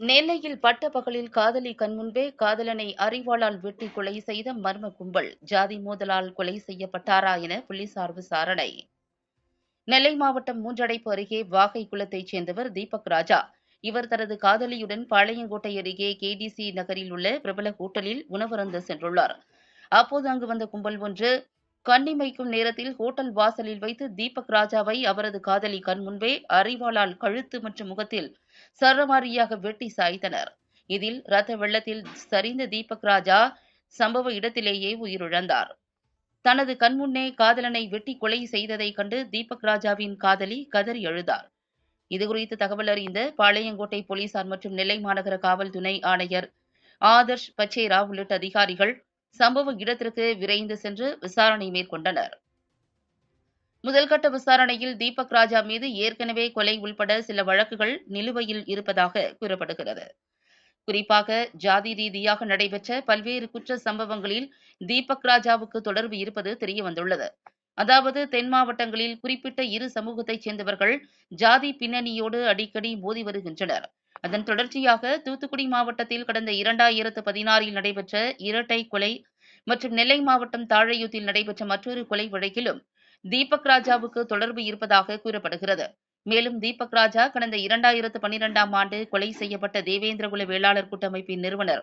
நெல்லையில் பட்ட பகலில் காதலி கண்முன்பே காதலனை அறிவாளால் வெட்டி கொலை செய்த மர்ம கும்பல். ஜாதி மோதலால் கொலை செய்யப்பட்டாரா என போலீசார் விசாரணை. நெல்லை மாவட்டம் மூன்றடைப்பு அருகே வாகை குளத்தைச் சேர்ந்தவர் தீபக் ராஜா. இவர் தனது காதலியுடன் பாளையங்கோட்டை அருகே கேடிசி நகரில் உள்ள பிரபல ஹோட்டலில் உணவருந்த சென்றுள்ளார். அப்போது அங்கு வந்த கும்பல் ஒன்று கண்ணிமைக்கும் நேரத்தில் ஹோட்டல் வாசலில் வைத்து தீபக் ராஜாவை அவரது காதலி கண் முன்பே அரிவாளால் கழுத்து மற்றும் முகத்தில் சரமாரியாக வெட்டி சாய்த்தனர். இதில் ரத்த வெள்ளத்தில் சரிந்த தீபக் ராஜா சம்பவ இடத்திலேயே உயிரிழந்தார். தனது கண்முன்னே காதலனை வெட்டி கொலை செய்ததைக் கண்டு தீபக் ராஜாவின் காதலி கதறி எழுதார் இதுகுறித்து தகவல் அறிந்த பாளையங்கோட்டை போலீசார் மற்றும் நெல்லை மாநகர காவல் துணை ஆணையர் ஆதர்ஷ் பச்சேரா உள்ளிட்ட அதிகாரிகள் சம்பவ இடத்திற்கு விரைந்து சென்று விசாரணை மேற்கொண்டனர். முதல்கட்ட விசாரணையில் தீபக் ராஜா மீது ஏற்கனவே கொலை உள்பட சில வழக்குகள் நிலுவையில் இருப்பதாக கூறப்படுகிறது. குறிப்பாக ஜாதி ரீதியாக நடைபெற்ற பல்வேறு குற்ற சம்பவங்களில் தீபக் ராஜாவுக்கு தொடர்பு இருப்பது தெரியவந்துள்ளது. அதாவது தென் மாவட்டங்களில் குறிப்பிட்ட இரு சமூகத்தைச் சேர்ந்தவர்கள் ஜாதி பின்னணியோடு அடிக்கடி மோதி வருகின்றனர். அதன் தொடர்ச்சியாக தூத்துக்குடி மாவட்டத்தில் கடந்த இரண்டாயிரத்து பதினாறில் நடைபெற்ற இரட்டை கொலை மற்றும் நெல்லை மாவட்டம் தாழையூத்தில் நடைபெற்ற மற்றொரு கொலை வழக்கிலும் தீபக் ராஜாவுக்கு தொடர்பு இருப்பதாக கூறப்படுகிறது. மேலும் தீபக் ராஜா கடந்த இரண்டாயிரத்து பனிரெண்டாம் ஆண்டு கொலை செய்யப்பட்ட தேவேந்திரகுல வேளாளர் கூட்டமைப்பின் நிறுவனர்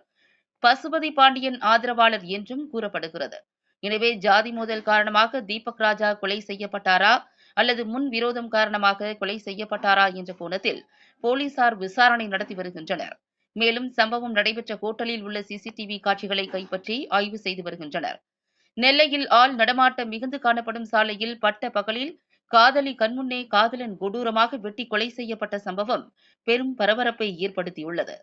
பசுபதி பாண்டியன் ஆதரவாளர் என்றும் கூறப்படுகிறது. எனவே ஜாதி மோதல் காரணமாக தீபக் ராஜா கொலை செய்யப்பட்டாரா அல்லது முன் விரோதம் காரணமாக கொலை செய்யப்பட்டாரா என்ற கோணத்தில் போலீசார் விசாரணை நடத்தி வருகின்றனர். மேலும் சம்பவம் நடைபெற்ற ஹோட்டலில் உள்ள சிசிடிவி காட்சிகளை கைப்பற்றி ஆய்வு செய்து வருகின்றனர். நெல்லையில் ஆள் நடமாட்டம் மிகுந்து காணப்படும் சாலையில் பட்ட பகலில் காதலி கண்முன்னே காதலன் கொடூரமாக வெட்டி கொலை செய்யப்பட்ட சம்பவம் பெரும் பரபரப்பை ஏற்படுத்தியுள்ளது.